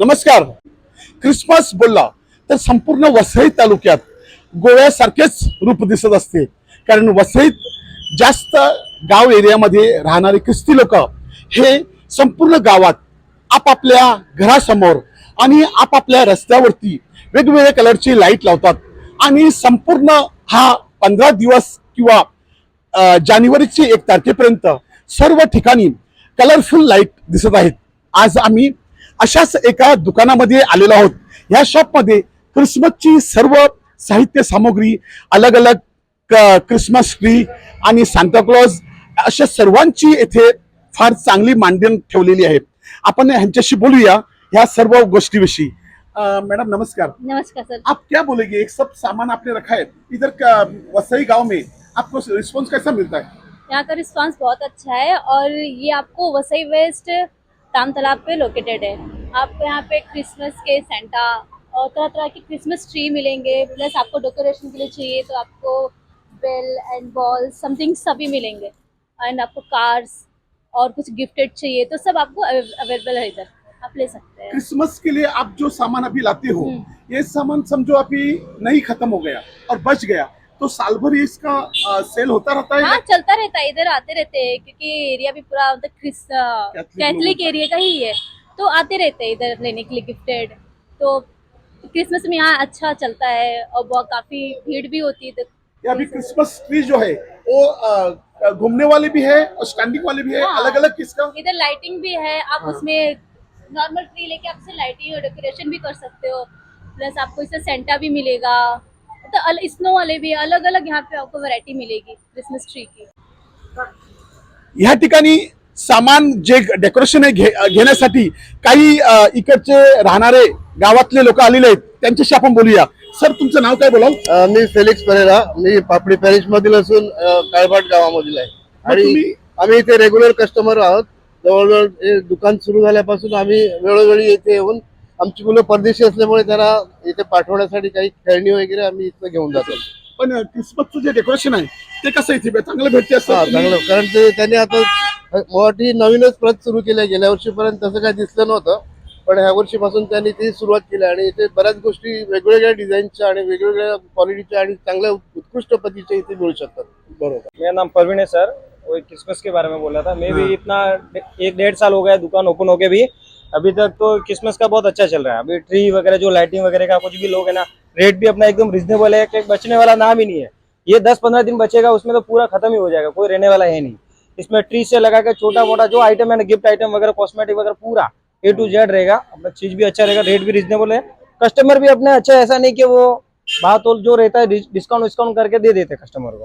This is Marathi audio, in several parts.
नमस्कार. क्रिसमस बोलला तर संपूर्ण वसई तालुक्यात गोव्यासारखेच रूप दिसत असते. कारण वसईत जास्त गाव एरियामध्ये राहणारे ख्रिस्ती लोक हे संपूर्ण गावात आपापल्या घरासमोर आणि आपापल्या रस्त्यावरती वेगवेगळ्या कलरची लाइट लावतात. आणि संपूर्ण हा पंधरा दिवस किंवा जानेवारीची एक तारखेपर्यंत सर्व ठिकाणी कलरफुल लाइट दिसत आहेत. आज आम्ही अशाच एका दुकानामध्ये आलेलो आहोत. या शॉपमध्ये क्रिसमसची सर्व साहित्य सामग्री अलग अलग क- क्रिसमस ट्री आणि सांताक्लॉज अशा सर्वांची येथे फार चांगली मांडण ठेवलेली आहे. आपण ह्यांच्याशी बोलूया ह्या सर्व गोष्टीविषयी. मैडम नमस्कार. नमस्कार सर. आप क्या बोलेंगे? एक सब सामान आपने रखा है. इधर वसई गांव में आपको रिस्पॉन्स कैसा मिलता है? यहाँ का रिस्पांस बहुत अच्छा है और ये आपको वसई वेस्ट ताम तालाब पे लोकेटेड है। आपको यहाँ पे क्रिसमस के सेंटा और तरह तरह के क्रिसमस ट्री मिलेंगे। प्लस आपको डेकोरेशन के लिए चाहिए तो आपको बेल एंड बॉल समथिंग सभी मिलेंगे। एंड आपको कार्स और कुछ गिफ्टेड चाहिए तो सब आपको अवेलेबल है इधर। आप ले सकते हैं। क्रिसमस के लिए आप जो सामान अभी लाते हो हम्म। ये सामान समझो अभी नहीं खत्म हो गया और बच गया। तो साल भर इसका आ, सेल होता रहता है हाँ चलता रहता है इधर आते रहते हैं क्योंकि एरिया भी पूरा मतलब कैथलिक कैथलिक एरिया का ही है। तो आते रहते हैं इधर लेने के लिए गिफ्टेड तो क्रिसमस में यहाँ अच्छा चलता है और बहुत काफ़ी भीड़ भी होती है अभी क्रिसमस ट्री जो है वो घूमने वाले भी है और स्टैंडिंग वाले भी है हाँ। अलग अलग किसका इधर लाइटिंग भी है आप हाँ। उसमें नॉर्मल ट्री लेके आप उसे लाइटिंग और डेकोरेशन भी कर सकते हो। प्लस आपको इससे सेंटा भी मिलेगा। तो स्नो वाले भी अलग अलग यहाँ पे आपको वैरायटी मिलेगी क्रिसमस ट्री की। ह्या ठिकाणी सामान जे डेकोरेशन आहे घे घेण्यासाठी काही इकडचे राहणारे गावातले लोक आलेले आहेत त्यांच्याशी आपण बोलूया. सर तुमचं नाव काय बोलाल अ, मी फेलिक्स परेरा. मी पापडी पॅरिश मधील असून अ, काळभाट गावामधील आहे. आणि तुम्ही- आम्ही इथे रेग्युलर कस्टमर आहोत. जवळजवळ हे दुकान सुरू झाल्यापासून आम्ही वेळोवेळी येथे येऊन आमची मुलं परदेशी असल्यामुळे त्यांना इथे पाठवण्यासाठी काही खेळणी वगैरे आम्ही इथं घेऊन जातो. पण क्रिसमसचं जे डेकोरेशन आहे ते कसं इथे चांगलं भेटते हा असं चांगलं. कारण ते त्यांनी आता मोठी नवीनच प्रत सुरू केली आहे. गेल्या वर्षीपर्यंत तसं काही दिसलं नव्हतं. पण ह्या वर्षीपासून त्यांनी ती सुरुवात केली आणि इथे बऱ्याच गोष्टी वेगवेगळ्या डिझाईनच्या आणि वेगवेगळ्या क्वालिटीच्या आणि चांगल्या उत्कृष्ट पद्धतीच्या इथे मिळू शकतात. बरोबर. मेरा नाम परवीन है सर. वो क्रिसमस के बारे में बोला था. मैं हाँ। भी इतना एक डेढ़ साल हो गया है दुकान ओपन होके भी. अभी तक तो क्रिसमस का बहुत अच्छा चल रहा है। अभी ट्री वगैरह, जो लाइटिंग वगैरह का कुछ भी लोग है ना रेट भी अपना एकदम रिजनेबल है, कि बचने वाला नाम ही नहीं है। ये दस पंद्रह दिन बचेगा, उसमें तो पूरा खत्म ही हो जाएगा, कोई रहने वाला है नहीं। इसमें ट्री से लगा के छोटा मोटा जो आइटम है ना गिफ्ट आइटम वगैरह कॉस्मेटिक वगैरह, पूरा ए टू जेड रहेगा। अपना चीज़ भी अच्छा रहेगा रेट भी रिजनेबल है। कस्टमर भी अपने अच्छा ऐसा नहीं कि वो तोल जो रहता है डिस्काउंट विस्काउंट करके दे देते कस्टमर को।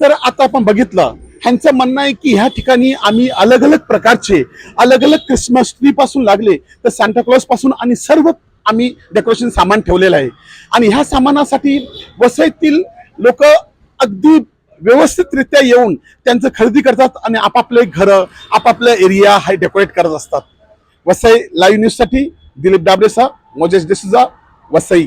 तर आता आपण बघितलं ह्यांचं म्हणणं आहे की ह्या ठिकाणी आम्ही अलग अलग प्रकारचे अलग अलग क्रिसमस ट्री पासून लागले तर सांताक्लॉजपासून आणि सर्व आम्ही डेकोरेशन सामान ठेवलेलं आहे. आणि ह्या सामानासाठी वसईतील लोक अगदी व्यवस्थितरित्या येऊन त्यांचं खरेदी करतात आणि आपापले घरं आपापल्या एरिया हे डेकोरेट करत असतात. वसई लाईव्ह न्यूजसाठी दिलीप डाबरेसा मोजेश डिसुजा वसई.